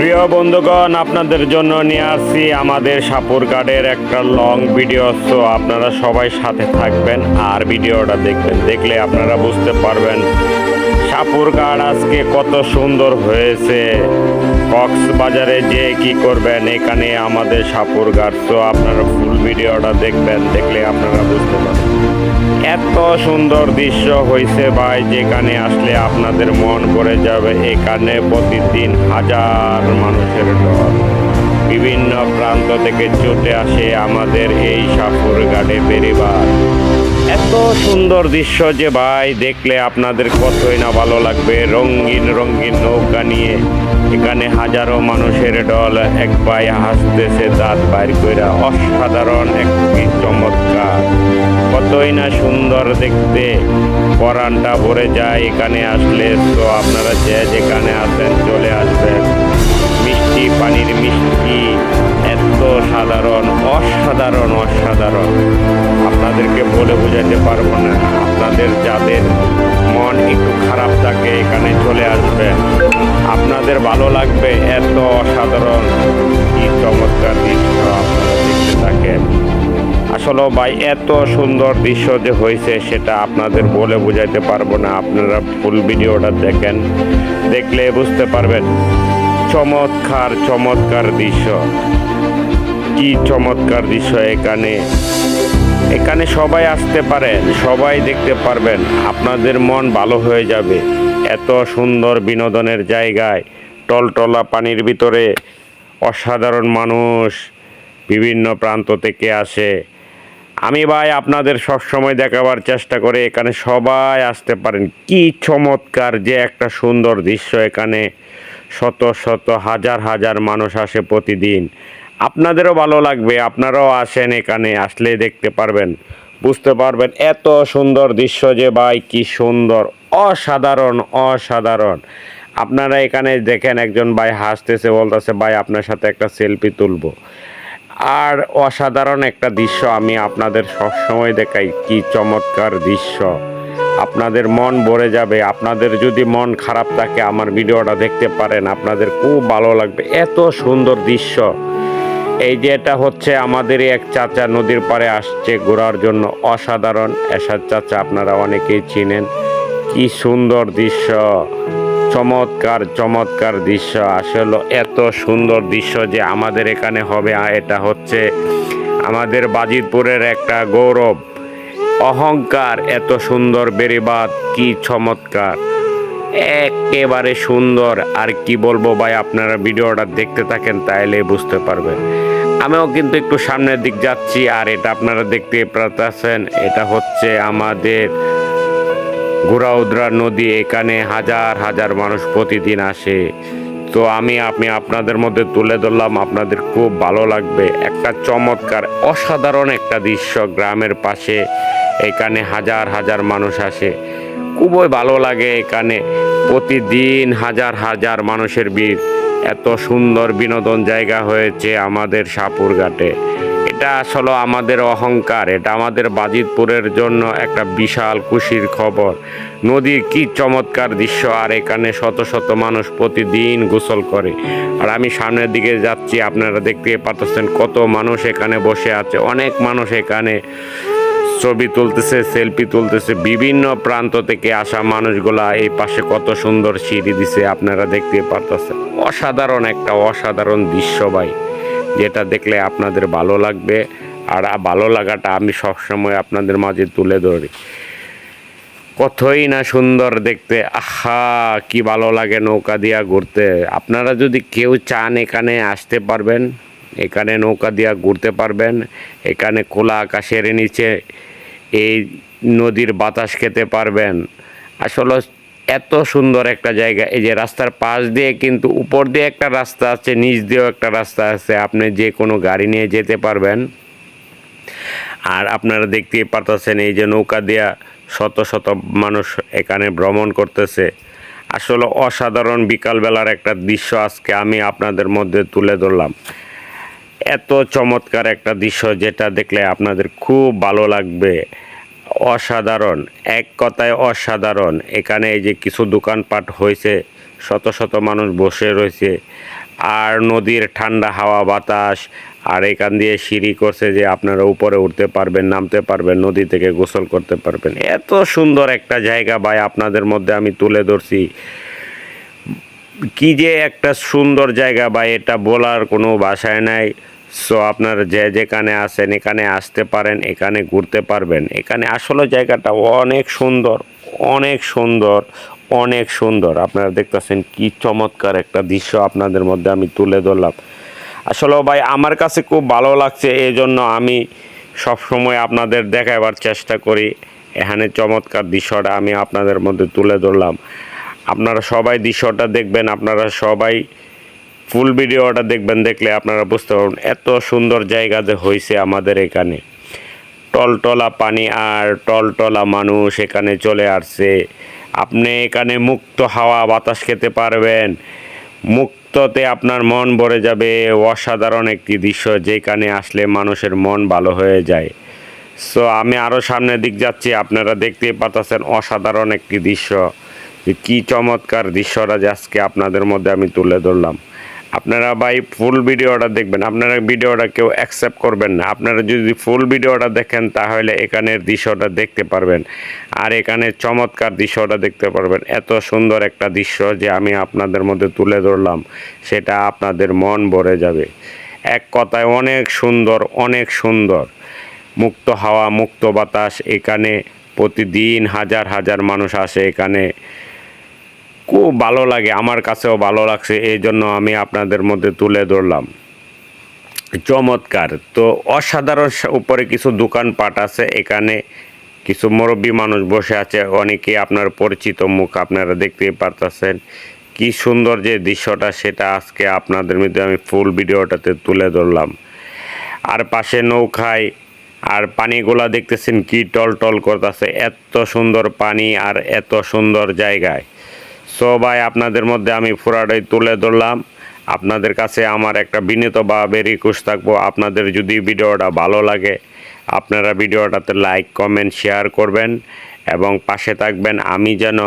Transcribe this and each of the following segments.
প্রিয় বন্ধুগণ, আপনাদের জন্য নিয়ে আসছি আমাদের সাপুর কার্ডের একটা লং ভিডিও সো আপনারা সবাই সাথে থাকবেন আর ভিডিওটা দেখবেন। দেখলে আপনারা বুঝতে পারবেন সাপুরঘাট আজকে কত সুন্দর হয়েছে। কক্সবাজারে যে কি করবেন, এখানে আমাদের সাপুর সাপুরঘাট তো আপনারা ফুল ভিডিওটা দেখবেন, দেখলে আপনারা বুঝতে পারবেন। এত সুন্দর দৃশ্য হয়েছে ভাই, যেখানে আসলে আপনাদের মন ভরে যাবে। এখানে প্রতিদিন হাজার মানুষের বিভিন্ন প্রান্ত থেকে ছুটে আসে আমাদের এই সাপুর ঘাটে বেরিবার। এত সুন্দর দৃশ্য যে ভাই, দেখলে আপনাদের কতই না ভালো লাগবে। রঙিন রঙিন নৌকা নিয়ে এখানে হাজারো মানুষের দল এক ভাই হাসতেছে, দাঁত বাইর কইরা। অসাধারণ, একটি চমৎকার। কতই না সুন্দর দেখতে। পরানটা ভরে যায় এখানে আসলে। তো আপনারা যে যেখানে আসেন চলে আসবেন। মিষ্টি পানির মিষ্টি এত সাধারণ অসাধারণ অসাধারণ। আপনাদেরকে বলে বোঝাতে পারব না। আপনাদের যাদের মন একটু খারাপ থাকে, এখানে চলে আসবে আপনাদের ভালো লাগবে, এত অসাধারণ। কি চমৎকার দৃশ্য আপনারা দেখতে থাকেন। আসলে ভাই, এত সুন্দর দৃশ্য যে হয়েছে, সেটা আপনাদের বলে বোঝাইতে পারব না। আপনারা ফুল ভিডিওটা দেখেন, দেখলে বুঝতে পারবেন। চমৎকার চমৎকার দৃশ্য। কি চমৎকার দৃশ্য এখানে? এখানে সবাই আসতে পারেন সবাই দেখতে পারবেন। আপনাদের মন ভালো হয়ে যাবে। এত সুন্দর বিনোদনের জায়গায়, টলটলা পানির ভিতরে অসাধারণ মানুষ বিভিন্ন প্রান্ত থেকে আসে। আমি ভাই আপনাদের সব সময় দেখাবার চেষ্টা করে, এখানে সবাই আসতে পারেন। কি চমৎকার যে একটা সুন্দর দৃশ্য এখানে। শত শত হাজার হাজার মানুষ আসে প্রতিদিন। আপনাদেরও ভালো লাগবে, আপনারাও আসেন এখানে আসলে দেখতে পারবেন। বুঝতে পারবেন এত সুন্দর দৃশ্য যে ভাই, কি সুন্দর, অসাধারণ অসাধারণ। আপনারা এখানে দেখেন একজন ভাই হাসতেছে, বলতেছে, ভাই, আপনার সাথে একটা সেলফি তুলব। আর অসাধারণ একটা দৃশ্য আমি আপনাদের সবসময় দেখাই, কি চমৎকার দৃশ্য। আপনাদের মন ভরে যাবে, আপনাদের যদি মন খারাপ থাকে, আমার ভিডিওটা দেখতে পারেন, আপনাদের খুব ভালো লাগবে। এত সুন্দর দৃশ্য। এই যে এটা হচ্ছে আমাদের এক চাচা নদীর পাড়ে আসছে ঘোরার জন্য। অসাধারণ। এসাদ চাচা, আপনারা অনেকেই চিনেন। কি সুন্দর দৃশ্য। চমৎকার চমৎকার দৃশ্য। আসলে এত সুন্দর দৃশ্য যে আমাদের এখানে হবে। এটা হচ্ছে আমাদের বাজিতপুরের একটা গৌরব। অহংকার, এত সুন্দর বেরিবাদ কি চমৎকার। একেবারে সুন্দর। আর কি বলব ভাই, আপনারা ভিডিওটা দেখতে থাকেন তাইলে বুঝতে পারবেন। আমিও কিন্তু একটু সামনের দিক যাচ্ছি, আর এটা আপনারা দেখতে পাচ্ছেন এটা হচ্ছে আমাদের গোরাউদ্রা নদী। এখানে হাজার হাজার মানুষ প্রতিদিন আসে। তো আমি আপনি আপনাদের মধ্যে তুলে ধরলাম, আপনাদের খুব ভালো লাগবে। একটা চমৎকার, অসাধারণ একটা দৃশ্য গ্রামের পাশে। এখানে হাজার হাজার মানুষ আসে। খুবই ভালো লাগে এখানে। প্রতিদিন হাজার হাজার মানুষের ভিড়। এত সুন্দর বিনোদন জায়গা হয়েছে আমাদের সাপুরঘাটে। এটা আসলে আমাদের অহংকার, এটা আমাদের বাজিতপুরের জন্য একটা বিশাল খুশির খবর। নদীর কি চমৎকার দৃশ্য, আর এখানে শত শত মানুষ প্রতিদিন গোসল করে। আর আমি সামনের দিকে যাচ্ছি, আপনারা দেখতে পাচ্ছেন কত মানুষ এখানে বসে আছে। অনেক মানুষ এখানে ছবি তুলতেছে সেলফি তুলতেছে, বিভিন্ন প্রান্ত থেকে আসা মানুষগুলা এই পাশে কত সুন্দর সিঁড়ি দিছে, আপনারা দেখতে পারতেছেন। অসাধারণ একটা অসাধারণ দৃশ্য ভাই, যেটা দেখলে আপনাদের ভালো লাগবে আর ভালো লাগাটা আমি সবসময় আপনাদের মাঝে তুলে ধরি। কতই না সুন্দর দেখতে, আহা, কি ভালো লাগে নৌকা দিয়া ঘুরতে। আপনারা যদি কেউ চান এখানে আসতে পারবেন, এখানে নৌকা দিয়া ঘুরতে পারবেন, এখানে খোলা আকাশের নিচে এই নদীর বাতাস খেতে পারবেন। আসলে এত সুন্দর একটা জায়গা। এই যে রাস্তার পাশ দিয়ে কিন্তু উপর দিয়ে একটা রাস্তা আছে, নিচ দিয়েও একটা রাস্তা আছে। আপনি যে কোনো গাড়ি নিয়ে যেতে পারবেন। আর আপনারা দেখতেই পারতেছেন এই যে নৌকা দিয়া শত শত মানুষ এখানে ভ্রমণ করতেছে। আসলে অসাধারণ বিকালবেলার একটা দৃশ্য আজকে আমি আপনাদের মধ্যে তুলে ধরলাম। এত চমৎকার একটা দৃশ্য যেটা দেখলে আপনাদের খুব ভালো লাগবে। অসাধারণ, এক কথায় অসাধারণ। এখানে এই যে কিছু দোকানপাট হয়েছে, শত শত মানুষ বসে রয়েছে, আর নদীর ঠান্ডা হাওয়া বাতাস, আর এখান দিয়ে সিঁড়ি করছে যে আপনারা উপরে উঠতে পারবেন, নামতে পারবেন, নদী থেকে গোসল করতে পারবেন। এত সুন্দর একটা জায়গা ভাই, আপনাদের মধ্যে আমি তুলে ধরছি। কি যে একটা সুন্দর জায়গা বা এটা বলার কোনো ভাষায় নাই। সো আপনারা যে যেখানে আসেন এখানে আসতে পারেন, এখানে ঘুরতে পারবেন। এখানে আসলে জায়গাটা অনেক সুন্দর অনেক সুন্দর অনেক সুন্দর। আপনারা দেখতেছেন কি চমৎকার একটা দৃশ্য আপনাদের মধ্যে আমি তুলে ধরলাম। আসলে ভাই, আমার কাছে খুব ভালো লাগছে এই জন্য আমি সব সময় আপনাদের দেখাবার চেষ্টা করি। এখানে চমৎকার দৃশ্যটা আমি আপনাদের মধ্যে তুলে ধরলাম। আপনারা সবাই দৃশ্যটা দেখবেন, আপনারা সবাই ফুল ভিডিওটা দেখবেন, দেখলে আপনারা বুঝতে পারবেন এত সুন্দর জায়গা যে হয়েছে আমাদের এখানে। টলটলা পানি আর টলটলা মানুষ এখানে চলে আসছে। আপনি এখানে মুক্ত হাওয়া বাতাস খেতে পারবেন। মুক্ততে আপনার মন ভরে যাবে, অসাধারণ একটি দৃশ্য যেখানে আসলে মানুষের মন ভালো হয়ে যায়। সো আমি আরও সামনের দিক যাচ্ছি, আপনারা দেখতেই পাচ্ছেন অসাধারণ একটি দৃশ্য। যে কী চমৎকার দৃশ্যটা যে আজকে আপনাদের মধ্যে আমি তুলে ধরলাম। আপনারা ভাই ফুল ভিডিওটা দেখবেন। আপনারা ভিডিওটা কেউ অ্যাকসেপ্ট করবেন না। আপনারা যদি ফুল ভিডিওটা দেখেন, তাহলে এখানের দৃশ্যটা দেখতে পারবেন। আর এখানে চমৎকার দৃশ্যটা দেখতে পারবেন। এত সুন্দর একটা দৃশ্য যে আমি আপনাদের মধ্যে তুলে ধরলাম, সেটা আপনাদের মন ভরে যাবে। এক কথায় অনেক সুন্দর অনেক সুন্দর। মুক্ত হাওয়া, মুক্ত বাতাস এখানে প্রতিদিন হাজার হাজার মানুষ আসে এখানে। খুব ভালো লাগে, আমার কাছেও ভালো লাগছে, এই জন্য আমি আপনাদের মধ্যে তুলে ধরলাম। চমৎকার, তো অসাধারণ উপরে কিছু দোকানপাট আছে, এখানে কিছু মুরব্বী মানুষ বসে আছে অনেকে আপনার পরিচিত মুখ আপনারা দেখতেই পারতেছেন। কি সুন্দর যে দৃশ্যটা, সেটা আজকে আপনাদের মধ্যে আমি ফুল ভিডিওটাতে তুলে ধরলাম। আর পাশে নৌকায় আর পানিগুলা দেখতেছেন কি টল টল করতেছে, এত সুন্দর পানি আর এত সুন্দর জায়গায়। সো ভাই, আপনাদের মধ্যে আমি পুরাটাই তুলে ধরলাম। আপনাদের কাছে আমার একটা বিনীত বিনীতভাবে রিকোয়েস্ট থাকব। আপনাদের যদি ভিডিওটা ভালো লাগে, আপনারা ভিডিওটাতে লাইক, কমেন্ট, শেয়ার করবেন এবং পাশে থাকবেন। আমি যেন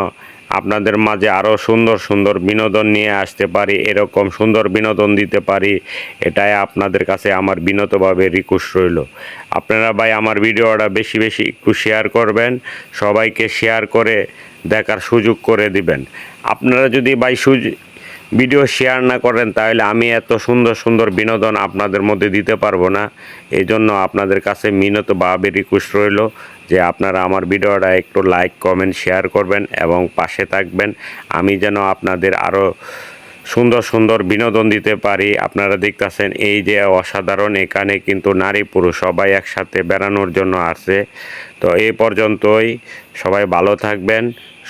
আপনাদের মাঝে আরও সুন্দর সুন্দর বিনোদন নিয়ে আসতে পারি, এরকম সুন্দর বিনোদন দিতে পারি, এটাই আপনাদের কাছে আমার বিনতভাবে রিকোয়েস্ট রইল। আপনারা ভাই আমার ভিডিওটা বেশি বেশি একটু শেয়ার করবেন, সবাইকে শেয়ার করে দেখার সুযোগ করে দিবেন। আপনারা যদি ভাই সুযোগ ভিডিও শেয়ার না করেন, তাহলে আমি এত সুন্দর সুন্দর বিনোদন আপনাদের মধ্যে দিতে পারব না। এই জন্য আপনাদের কাছে মিনত মিনতভাবে রিকোয়েস্ট রইল যে আপনারা আমার ভিডিওটা একটু লাইক কমেন্ট শেয়ার করবেন এবং পাশে থাকবেন। আমি যেন আপনাদের আরও সুন্দর সুন্দর বিনোদন দিতে পারি। আপনারা দেখতেছেন এই যে অসাধারণ, এখানে কিন্তু নারী পুরুষ সবাই একসাথে বেড়ানোর জন্য আসে তো এই পর্যন্তই, সবাই ভালো থাকবেন,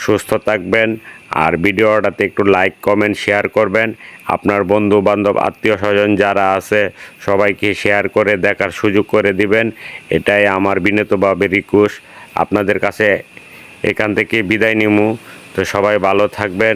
সুস্থ থাকবেন। আর ভিডিওটাতে একটু লাইক কমেন্ট শেয়ার করবেন। আপনার বন্ধু বান্ধব আত্মীয় স্বজন যারা আছে, সবাইকে শেয়ার করে দেখার সুযোগ করে দিবেন। এটাই আমার বিনীতভাবে রিকোয়েস্ট আপনাদের কাছে এখান থেকে বিদায় নিমু। তো সবাই ভালো থাকবেন।